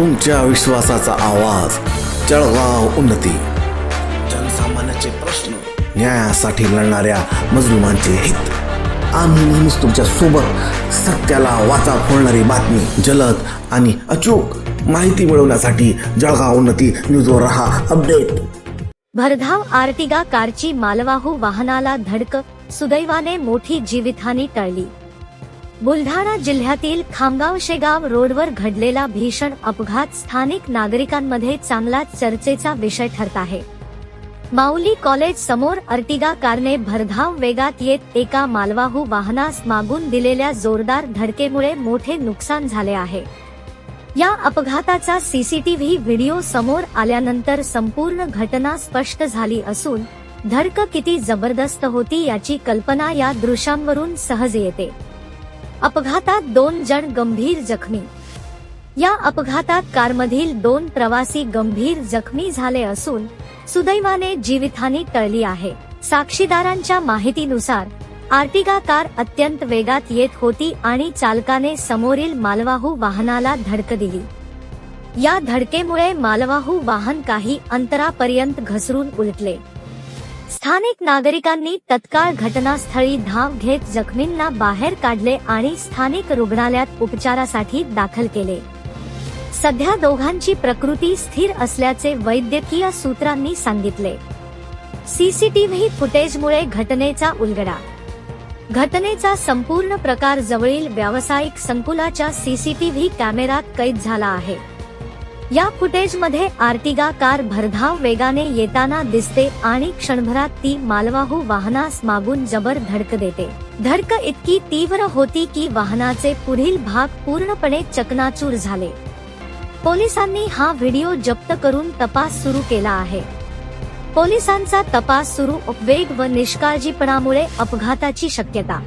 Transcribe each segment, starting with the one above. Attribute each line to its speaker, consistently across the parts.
Speaker 1: तुमच्या विश्वासाचा आवाज जळगाव उन्नती. जनसामान्याचे प्रश्न न्यायासाठी लढणाऱ्या मजलुमांचे हित. आम्ही नेहमीच तुमच्यासोबत सत्याला वाचा फोडणारी बातमी जलद आणि अचूक माहिती मिळवण्यासाठी जळगाव उन्नती न्यूजवर रहा अपडेट.
Speaker 2: भरधाव आर्टिगा कारची मालवाहू वाहनाला धडक सुदैवाने मोठी जीवितहानी टळली. बुलढाणा जिल्ह्यातील खामगाव शेगाव रोडवर घडलेला भीषण अपघात स्थानिक नागरिकांमध्ये चांगलाच चर्चेचा विषय ठरत आहे. माऊली कॉलेज समोर अर्टिगा कारने भरधाव वेगात येत एका मालवाहू वाहनास मागून दिलेल्या जोरदार धडकेमुळे मोठे नुकसान झाले आहे. या अपघाताचा सीसीटीव्ही व्हिडिओ समोर आल्यानंतर संपूर्ण घटना स्पष्ट झाली असून धडक किती जबरदस्त होती याची कल्पना या दृश्यांवरून सहज येते. अपघातात दोन जण गंभीर जखमी. या अपघातात कारमधील दोन प्रवासी गंभीर जखमी झाले असून सुदैवाने जीवितहानी टळली आहे. साक्षीदारांच्या माहितीनुसार आर्टिगा कार अत्यंत वेगात येत होती आणि चालकाने समोरील मालवाहू वाहनाला धडक दिली. या धडकेमुळे मालवाहू वाहन काही अंतरापर्यंत घसरून उलटले. स्थानिक नागरिकांनी तत्काळ घटनास्थळी धाव घेत जखमींना बाहेर काढले आणि स्थानिक रुग्णालयात उपचारासाठी दाखल केले. सध्या दोघांची प्रकृती स्थिर असल्याचे वैद्यकीय सूत्रांनी सांगितले. सीसीटीव्ही फुटेजमुळे घटनेचा उलगडा. घटनेचा संपूर्ण प्रकार जवळील व्यावसायिक संकुलाच्या सीसीटीव्ही कॅमेरात कैद झाला आहे. या फुटेजमध्ये आर्टिगा कार भरधाव वेगाने येताना दिसते आणि क्षणभरात ती मालवाहू वाहनास मागून जबर धडक देते. धडक इतकी तीव्र होती की वाहनाचे पुढील भाग पूर्णपणे चकनाचूर झाले. पोलिसांनी हा व्हिडिओ जप्त करून तपास सुरू केला आहे. पोलिसांचा तपास सुरू वेग व निष्काळजीपणामुळे अपघाताची शक्यता.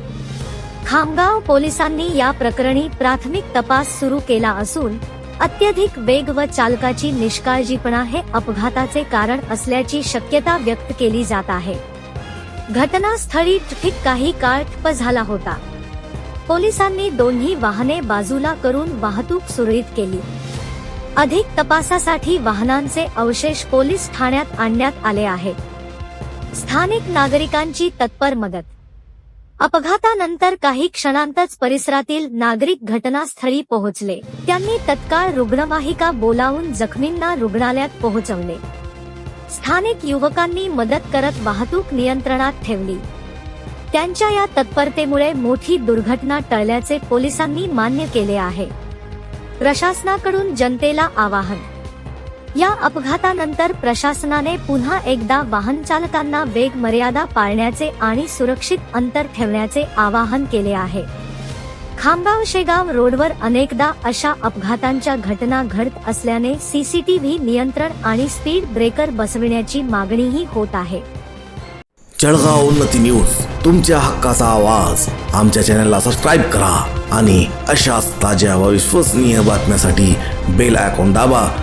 Speaker 2: खामगाव पोलिसांनी या प्रकरणी प्राथमिक तपास सुरू केला असून अत्यधिक वेग व चालकाची निष्काळजीपणा हे अपघाताचे कारण असल्याची शक्यता व्यक्त केली जात आहे. घटनास्थळी ठीक काही काळ ठप्प झाला होता. पोलिसांनी दोन्ही वाहने बाजूला करून वाहतूक सुरळीत केली. अधिक तपासासाठी वाहनांचे अवशेष पोलीस ठाण्यात आणण्यात आले आहेत. स्थानिक नागरिकांची तत्पर मदत अपघातानंतर काही क्षणांतच परिसरातील नागरिक घटनास्थळी पोहोचले. त्यांनी तत्काळ रुग्णवाहिका बोलावून जखमींना रुग्णालयात पोहोचवले. स्थानिक युवकांनी मदत करत वाहतूक नियंत्रणात ठेवली. त्यांच्या या तत्परतेमुळे मोठी दुर्घटना टळल्याचे पोलिसांनी मान्य केले आहे. प्रशासनाकडून जनतेला आवाहन. या अपघातानंतर प्रशासनाने पुन्हा एकदा वाहन चालकांना वेग मर्यादा पाळण्याचे आणि सुरक्षित अंतर ठेवण्याचे आवाहन केले आहे. खामगाव शेगाव रोडवर अनेकदा अशा अपघातांच्या घटना घडत असल्याने सीसीटीव्ही नियंत्रण आणि स्पीड ब्रेकर बसविण्याची मागणीही होत आहे.
Speaker 1: जळगाव उन्नती न्यूज तुमच्या हक्काचा आवाज. आमच्या चॅनलला सबस्क्राईब करा आणि अशाच ताज्या व विश्वसनीय बातम्यासाठी बेल आयकॉन दाबा.